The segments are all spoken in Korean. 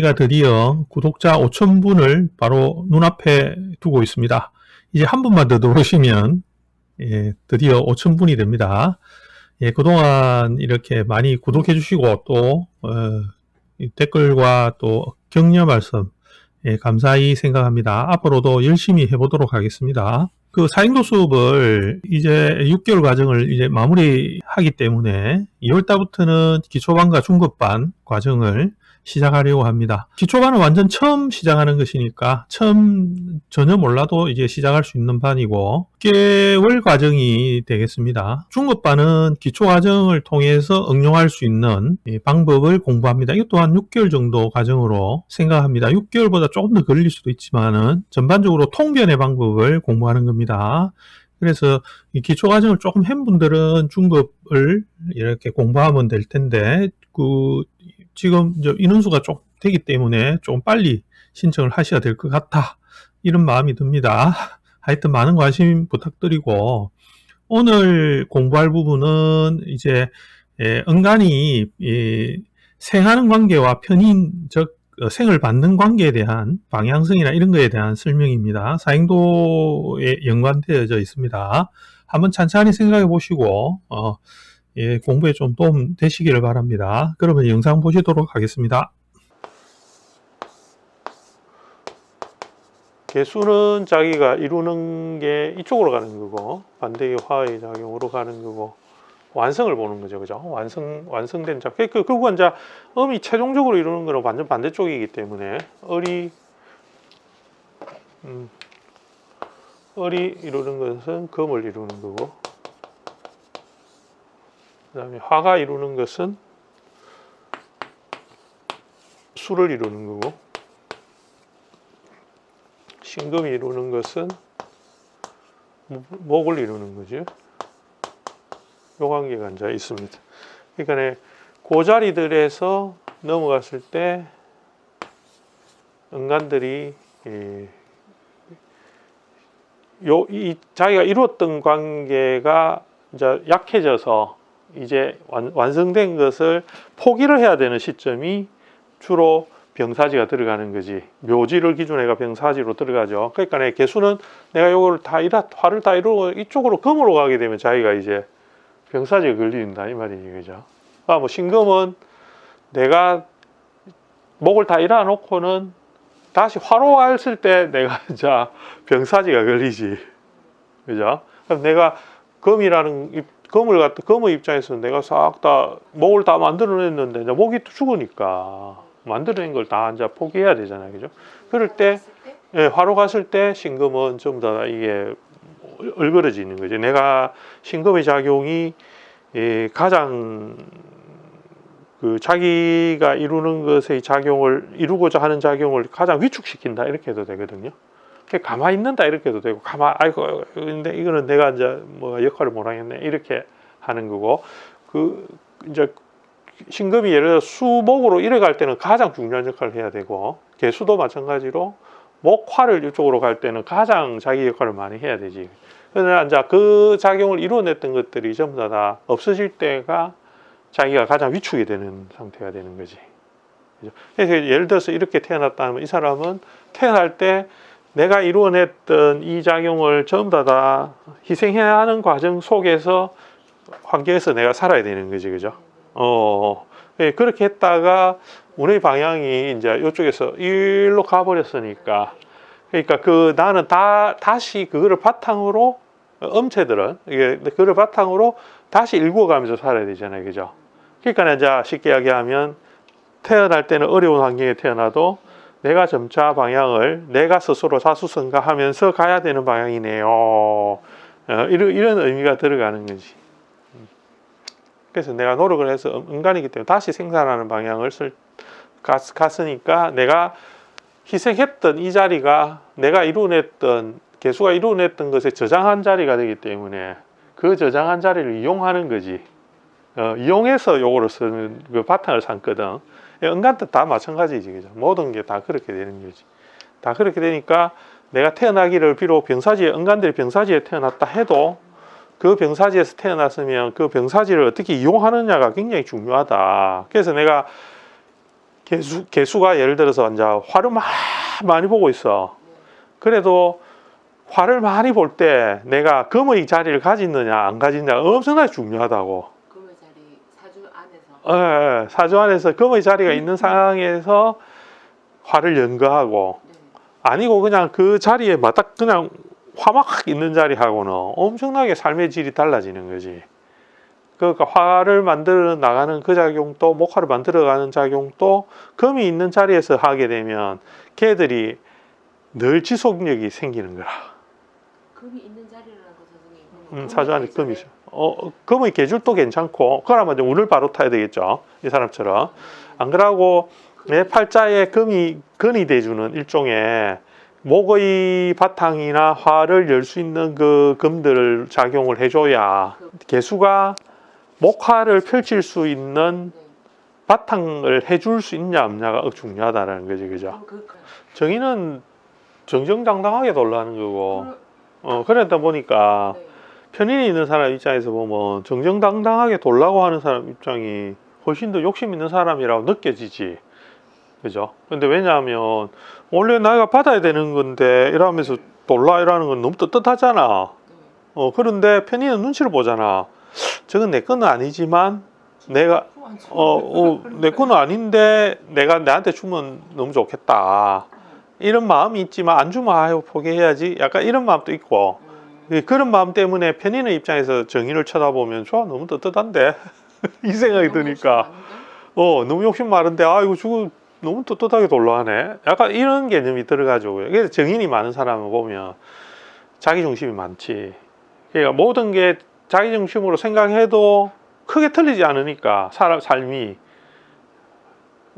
방향이가 드디어 구독자 5,000분을 바로 눈앞에 두고 있습니다. 이제 한 분만 더 들어오시면 예, 드디어 5,000분이 됩니다. 예, 그동안 이렇게 많이 구독해 주시고 또 어, 이 댓글과 또 격려 말씀 예, 감사히 생각합니다. 앞으로도 열심히 해보도록 하겠습니다. 그 사행도 수업을 이제 6개월 과정을 이제 마무리하기 때문에 2월달부터는 기초반과 중급반 과정을 시작하려고 합니다. 기초반은 완전 처음 시작하는 것이니까 처음 전혀 몰라도 이제 시작할 수 있는 반이고 6개월 과정이 되겠습니다. 중급반은 기초 과정을 통해서 응용할 수 있는 이 방법을 공부합니다. 이것 또한 6개월 정도 과정으로 생각합니다. 6개월보다 조금 더 걸릴 수도 있지만은 전반적으로 통변의 방법을 공부하는 겁니다. 그래서 이 기초 과정을 조금 한 분들은 중급을 이렇게 공부하면 될 텐데 그 지금 인원수가 좀 되기 때문에 좀 빨리 신청을 하셔야 될 것 같아. 이런 마음이 듭니다. 하여튼 많은 관심 부탁드리고, 오늘 공부할 부분은 이제, 예, 은간히, 이 생하는 관계와 편인, 즉, 어, 생을 받는 관계에 대한 방향성이나 이런 거에 대한 설명입니다. 사행도에 연관되어져 있습니다. 한번 찬찬히 생각해 보시고, 어, 예, 공부에 좀 도움 되시기를 바랍니다. 그러면 영상 보시도록 하겠습니다. 개수는 자기가 이루는 게 이쪽으로 가는 거고 반대의 화의 작용으로 가는 거고 완성을 보는 거죠, 그죠? 완성 완성된 자. 그 그거 이제 음이 최종적으로 이루는 거는 완전 반대쪽이기 때문에 을이 음, 을이 이루는 것은 금을 이루는 거고 그 다음에 화가 이루는 것은 수를 이루는 거고 신금이 이루는 것은 목을 이루는 거죠. 요 관계가 이제 있습니다. 그러니까 그 자리들에서 넘어갔을 때 인간들이 이, 요, 이 자기가 이루었던 관계가 이제 약해져서 이제 완, 완성된 것을 포기를 해야 되는 시점이 주로 병사지가 들어가는 거지. 묘지를 기준으로 병사지로 들어가죠. 그러니까 내 개수는 내가 요거를 다 이라 화를 다 이루고 이쪽으로 금으로 가게 되면 자기가 이제 병사지가 걸린다 이 말이지 그죠. 아, 뭐 신금은 내가 목을 다 일어 놓고는 다시 화로 갔을 때 내가 자 병사지가 걸리지. 그죠? 그럼 내가 금이라는 검을 갖다 검의 입장에서 내가 싹 다 목을 다 만들어냈는데 이제 목이 죽으니까 만들어낸 걸 다 이제 포기해야 되잖아요, 그죠? 그럴 때 예, 화로 갔을 때 신금은 좀 더 이게 얼그러지는 거죠. 내가 신금의 작용이 예, 가장 그 자기가 이루는 것의 작용을 이루고자 하는 작용을 가장 위축시킨다 이렇게 해도 되거든요. 가만히 있는다 이렇게 해도 되고 가만 아이고 근데 이거는 내가 이제 뭐 역할을 못 하겠네 이렇게 하는 거고 그 이제 신금이 예를 들어 수목으로 이래 갈 때는 가장 중요한 역할을 해야 되고 개수도 마찬가지로 목화를 이쪽으로 갈 때는 가장 자기 역할을 많이 해야 되지. 그러나 이제 그 작용을 이루어냈던 것들이 전부 다, 다 없어질 때가 자기가 가장 위축이 되는 상태가 되는 거지. 그래서 예를 들어서 이렇게 태어났다면 이 사람은 태어날 때 내가 이루어냈던 이 작용을 전부 다, 다 희생해야 하는 과정 속에서 환경에서 내가 살아야 되는 거지, 그죠? 어, 예, 그렇게 했다가 운의 방향이 이제 이쪽에서 일로 가버렸으니까, 그러니까 그 나는 다 다시 그거를 바탕으로 엄체들은 이게 그걸 바탕으로 다시 일구어가면서 살아야 되잖아요, 그죠? 그러니까 이제 쉽게 이야기하면 태어날 때는 어려운 환경에 태어나도 내가 점차 방향을 내가 스스로 사수성가하면서 가야 되는 방향이네요. 어, 이런, 이런 의미가 들어가는 거지. 그래서 내가 노력을 해서 인간이기 때문에 다시 생산하는 방향을 쓸, 갔, 갔으니까 내가 희생했던 이 자리가 내가 이루어냈던 개수가 이루어냈던 것에 저장한 자리가 되기 때문에 그 저장한 자리를 이용하는 거지. 어, 이용해서 요거를 쓰는 그 바탕을 삼거든. 인간도 다 마찬가지지, 그죠? 모든 게 다 그렇게 되는 거지. 다 그렇게 되니까 내가 태어나기를 비록 병사지에, 인간들이 병사지에 태어났다 해도 그 병사지에서 태어났으면 그 병사지를 어떻게 이용하느냐가 굉장히 중요하다. 그래서 내가 개수 개수가 예를 들어서 이제 화를 막 많이 보고 있어. 그래도 화를 많이 볼 때 내가 금의 자리를 가지느냐 안 가지느냐 엄청나게 중요하다고. 안에서 예, 예. 사주 안에서 금의 자리가 있는 상황에서 화를 연거하고 네. 아니고 그냥 그 자리에 맞닥 그냥 화막 있는 자리하고는 엄청나게 삶의 질이 달라지는 거지. 그러니까 화를 만들어 나가는 그 작용도 목화를 만들어 가는 작용도 금이 있는 자리에서 하게 되면 걔들이 늘 지속력이 생기는 거라. 금이 있는 음, 금이 사주 안에 있잖아요. 금이죠. 어, 금의 계줄도 괜찮고 그러면 이제 운을 바로 타야 되겠죠. 이 사람처럼. 안 그러고 내 팔자에 금이 근이 돼주는 일종의 목의 바탕이나 화를 열수 있는 그 금들을 작용을 해줘야 개수가 목화를 펼칠 수 있는 네. 바탕을 해줄 수 있냐 없냐가 중요하다는 거지, 그죠? 그 정의는 정정당당하게 돌라는 거고, 어 그러다 보니까 네. 편인이 있는 사람 입장에서 보면 정정당당하게 돌라고 하는 사람 입장이 훨씬 더 욕심 있는 사람이라고 느껴지지. 그죠? 근데 왜냐하면 원래 내가 받아야 되는 건데 이러면서 돌라 이라는 건 너무 떳떳하잖아. 네. 어, 그런데 편인은 눈치를 보잖아. 저건 내 거는 아니지만 내가 어, 어, 내 거는 아닌데 내가 나한테 주면 너무 좋겠다. 이런 마음이 있지만 안 주면 아유 포기해야지. 약간 이런 마음도 있고 그런 마음 때문에 편인의 입장에서 정의를 쳐다보면 저 너무 떳떳한데. 이 생각이 드니까? 어 너무 욕심 많은데 아 이거 저거 너무 떳떳하게 돌라하네. 약간 이런 개념이 들어가지고 그래서 정인이 많은 사람을 보면 자기 중심이 많지. 그러니까 모든 게 자기 중심으로 생각해도 크게 틀리지 않으니까 사람 삶이.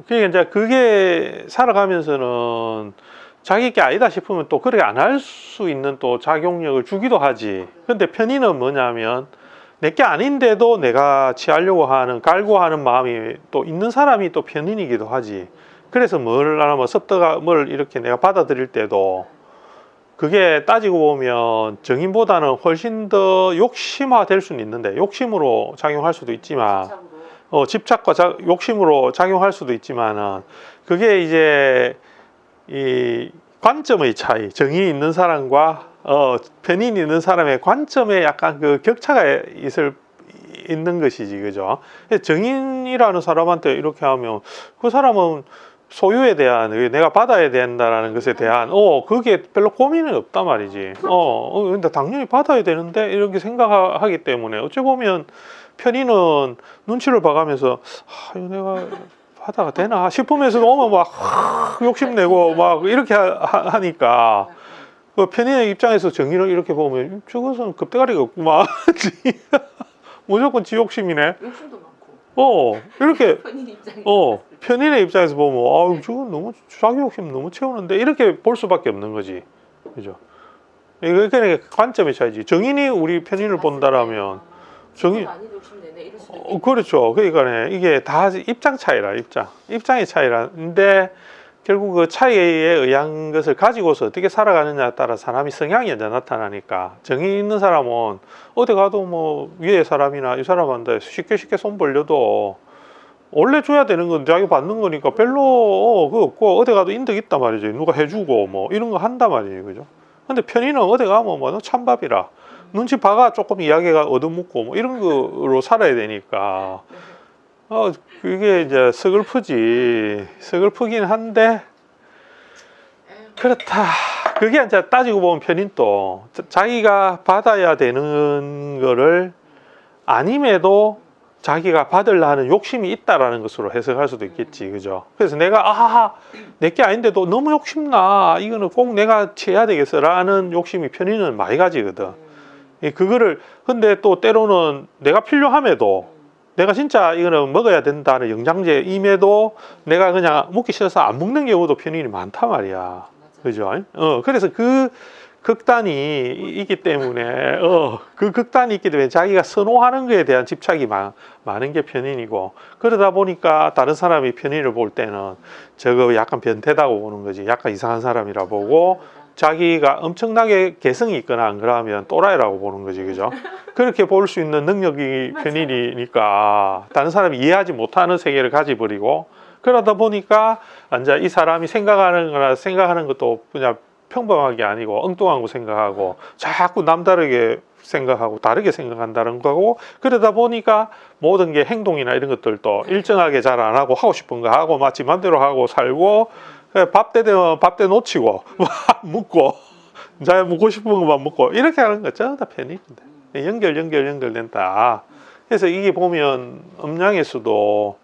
그러니까 이제 그게 살아가면서는 자기 게 아니다 싶으면 또 그렇게 안 할 수 있는 또 작용력을 주기도 하지. 근데 편의는 뭐냐면 내 게 아닌데도 내가 취하려고 하는 갈구하는 마음이 또 있는 사람이 또 편인이기도 하지. 그래서 뭘 하면 뭘 이렇게 내가 받아들일 때도 그게 따지고 보면 정인보다는 훨씬 더 욕심화 될 수는 있는데 욕심으로 작용할 수도 있지만. 어, 집착과 자- 욕심으로 작용할 수도 있지만은 그게 이제 이 관점의 차이, 정이 있는 사람과 어, 편인이 있는 사람의 관점에 약간 그 격차가 있을 있는 것이지, 그죠? 정인이라는 사람한테 이렇게 하면 그 사람은 소유에 대한 그 내가 받아야 된다라는 것에 대한 어 그게 별로 고민은 없단 말이지. 어, 어 근데 당연히 받아야 되는데 이렇게 생각하기 때문에 어찌 보면 편의는 눈치를 봐가면서 아 내가 받아가 되나 싶으면서도 오면 막 하, 욕심내고 막 이렇게 하, 하니까 그 편의의 입장에서 정의를 이렇게 보면 저것은 급대가리가 없구만 무조건 지 욕심이네. 욕심도 많고. 어 이렇게. 어 편인의 입장에서 보면 아유 저건 너무 자기 욕심 너무 채우는데 이렇게 볼 수밖에 없는 거지 그죠 이거 그러니까 관점의 차이지 정인이 우리 편인을 본다라면 정의- 어. 그렇죠. 그러니까 이게 다 입장 차이라 입장. 입장의 차이라근데 결국 그 차이에 의한 것을 가지고서 어떻게 살아가느냐에 따라 사람이 성향이 이제 나타나니까 정이 있는 사람은 어디 가도 뭐 위에 사람이나 이 사람한테 쉽게 쉽게 손 벌려도 원래 줘야 되는 건 자기 받는 거니까 별로 어, 그거 없고 어디 가도 인덕 있단 말이지. 누가 해주고 뭐 이런 거 한단 말이지 그죠? 근데 편의는 어디 가면 뭐너 찬밥이라 눈치 봐가 조금 이야기가 얻어먹고 뭐 이런 거로 살아야 되니까. 어 그게 이제 서글프지. 서글프긴 한데 그렇다. 그게 이제 따지고 보면 편인 또. 자- 자기가 받아야 되는 거를 아님에도 자기가 받으려 하는 욕심이 있다라는 것으로 해석할 수도 있겠지. 그죠? 그래서 내가 아 내게 아닌데도 너무 욕심나. 이거는 꼭 내가 취해야 되겠어라는 욕심이 편인은 많이 가지거든 그거를 근데 또 때로는 내가 필요함에도 음. 내가 진짜 이거는 먹어야 된다는 영양제임에도 내가 그냥 먹기 싫어서 안 먹는 경우도 편인이 많단 말이야. 그죠? 어, 그래서 그 극단이 있기 때문에, 어, 그 극단이 있기 때문에 자기가 선호하는 것에 대한 집착이 많, 많은 게 편인이고, 그러다 보니까 다른 사람이 편인을 볼 때는 저거 약간 변태다고 보는 거지. 약간 이상한 사람이라 보고, 자기가 엄청나게 개성이 있거나 안 그러면 또라이라고 보는 거지, 그죠? 그렇게 볼 수 있는 능력이 맞아. 편인이니까 다른 사람이 이해하지 못하는 세계를 가져버리고 그러다 보니까 이제 이 사람이 생각하는 거나 생각하는 것도 그냥 평범한 게 아니고 엉뚱한 거 생각하고 자꾸 남다르게 생각하고 다르게 생각한다는 거고 그러다 보니까 모든 게 행동이나 이런 것들도 일정하게 잘 안 하고 하고 싶은 거 하고 마치 맘대로 하고 살고 밥때 되면 밥때 놓치고 묻고 자기 묻고 싶은 것만 묻고 이렇게 하는 거 전부 다 편입니다. 연결 연결 연결된다. 그래서 이게 보면 음양에서도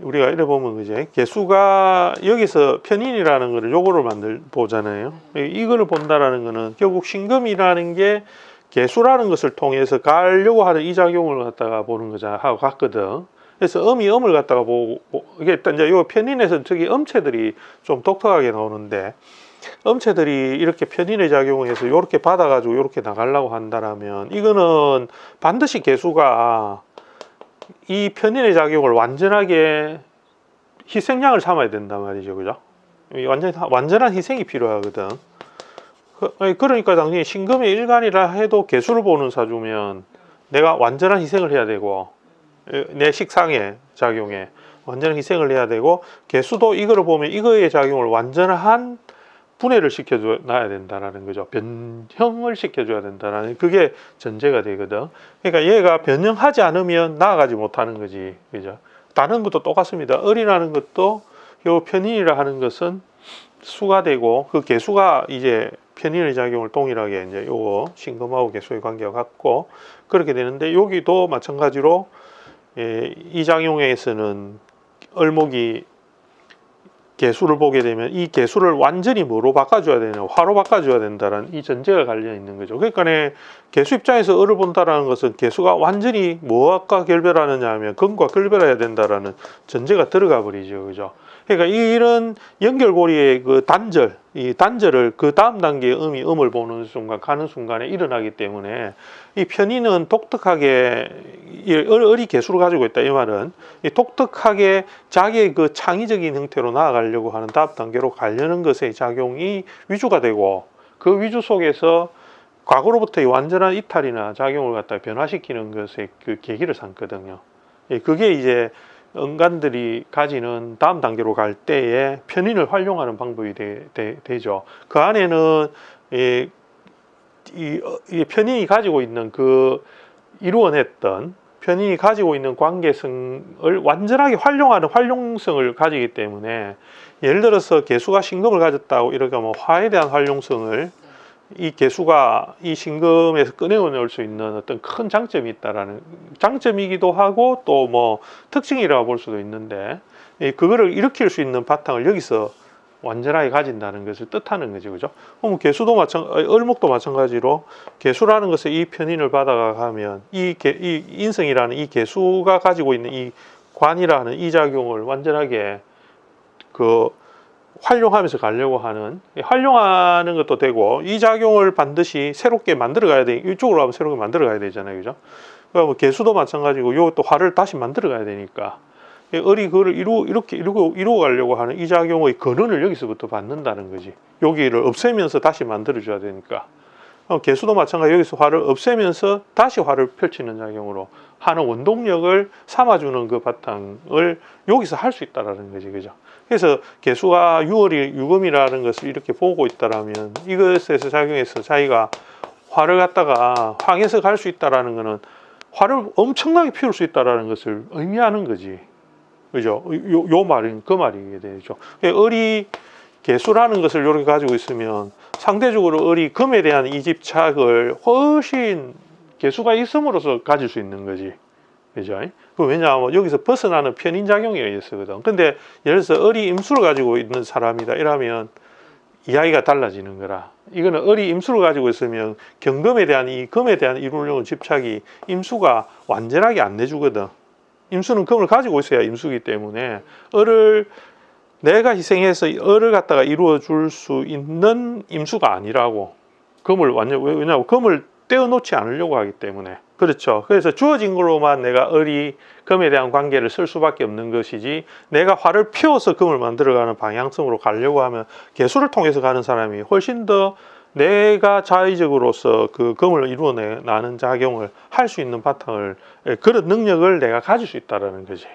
우리가 이래 보면 그제 개수가 여기서 편인이라는 거를 요거를 만들 보잖아요. 이거를 본다라는 거는 결국 신금이라는 게 개수라는 것을 통해서 가려고 하는 이 작용을 갖다가 보는 거잖아 하고 같거든. 그래서 음이 음을 갖다가 보고 이게 일단 이제 요 편인에서 저기 음체들이 좀 독특하게 나오는데 음체들이 이렇게 편인의 작용을 해서 이렇게 받아가지고 이렇게 나가려고 한다라면 이거는 반드시 개수가 이 편인의 작용을 완전하게 희생양을 삼아야 된단 말이죠, 그죠? 이 완전 완전한 희생이 필요하거든. 그, 그러니까 당연히 신금의 일간이라 해도 개수를 보는 사주면 내가 완전한 희생을 해야 되고 내 식상의 작용에 완전한 희생을 해야 되고 개수도 이거를 보면 이거의 작용을 완전한 분해를 시켜줘야 된다라는 거죠. 변형을 시켜줘야 된다라는 그게 전제가 되거든. 그러니까 얘가 변형하지 않으면 나아가지 못하는 거지, 그죠? 다른 것도 똑같습니다. 어리라는 것도 요 편인이라 하는 것은 수가 되고 그 개수가 이제 편인의 작용을 동일하게 이제 요거 신금하고 개수의 관계가 같고 그렇게 되는데 여기도 마찬가지로 예, 이 작용에서는 을목이 개수를 보게 되면 이 개수를 완전히 뭐로 바꿔줘야 되냐 화로 바꿔줘야 된다라는 이 전제가 갈려 있는 거죠. 그러니까 네, 개수 입장에서 을을 본다라는 것은 개수가 완전히 무엇과 결별하느냐 하면 금과 결별해야 된다라는 전제가 들어가 버리죠. 그죠? 그러니까 이런 연결고리의 그 단절, 이 단절을 그 다음 단계의 음이 음을 보는 순간, 가는 순간에 일어나기 때문에 이 편의는 독특하게 을이 개수를 가지고 있다 이 말은 이 독특하게 자기의 그 창의적인 형태로 나아가려고 하는 다음 단계로 가려는 것의 작용이 위주가 되고 그 위주 속에서 과거로부터의 완전한 이탈이나 작용을 갖다 변화시키는 것의 그 계기를 삼거든요. 예, 그게 이제 응간들이 가지는 다음 단계로 갈 때에 편인을 활용하는 방법이 되, 죠. 그 안에는 이, 이, 어, 이 편인이 가지고 있는 그 이루어냈던 편인이 가지고 있는 관계성을 완전하게 활용하는 활용성을 가지기 때문에 예를 들어서 개수가 신금을 가졌다고 이렇게 뭐 화에 대한 활용성을 이 개수가 이 신금에서 꺼내어낼 수 있는 어떤 큰 장점이 있다라는 장점이기도 하고 또 뭐 특징이라고 볼 수도 있는데 이 그거를 일으킬 수 있는 바탕을 여기서 완전하게 가진다는 것을 뜻하는 거죠, 그죠? 그럼 개수도 마찬, 어, 을목도 마찬가지로 개수라는 것을 이 편인을 받아가면 이, 개, 이 인성이라는 이 개수가 가지고 있는 이 관이라는 이 작용을 완전하게 그 활용하면서 가려고 하는 활용하는 것도 되고 이 작용을 반드시 새롭게 만들어 가야 돼 이쪽으로 하면 새롭게 만들어 가야 되잖아요 그죠? 그러니까 뭐 개수도 마찬가지고 요것도 화를 다시 만들어 가야 되니까. 이 을이 그걸 이루 이렇게 이루고 이루어 가려고 하는 이 작용의 근원을 여기서부터 받는다는 거지. 여기를 없애면서 다시 만들어 줘야 되니까. 어, 개수도 마찬가지 여기서 화를 없애면서 다시 화를 펼치는 작용으로 하는 원동력을 삼아주는 그 바탕을 여기서 할 수 있다라는 거지 그죠 그래서 개수가 6월이 유금이라는 것을 이렇게 보고 있다라면 이것에서 작용해서 자기가 화를 갖다가 황해서 갈 수 있다라는 거는 화를 엄청나게 피울 수 있다라는 것을 의미하는 거지. 그죠? 요, 요 말인 그 말이게 되죠. 그러니까 을이 개수라는 것을 이렇게 가지고 있으면 상대적으로 을이 금에 대한 이집착을 훨씬 개수가 있음으로써 가질 수 있는 거지. 그죠? 그 왜냐하면 여기서 벗어나는 편인 작용이 있거든. 근데 예를 들어서 을이 임수를 가지고 있는 사람이다 이러면 이야기가 달라지는 거라. 이거는 을이 임수를 가지고 있으면 경금에 대한 이 금에 대한 이루려는 집착이 임수가 완전하게 안 내주거든. 임수는 금을 가지고 있어야 임수기 때문에 을을 내가 희생해서 을을 갖다가 이루어 줄 수 있는 임수가 아니라고. 금을 완전 왜- 왜냐하면 금을 떼어 놓지 않으려고 하기 때문에 그렇죠. 그래서 주어진 걸로만 내가 을이 금에 대한 관계를 쓸 수밖에 없는 것이지 내가 화를 피워서 금을 만들어가는 방향성으로 가려고 하면 개수를 통해서 가는 사람이 훨씬 더 내가 자의적으로서 그 금을 이루어내는 작용을 할 수 있는 바탕을 예, 그런 능력을 내가 가질 수 있다라는 거지.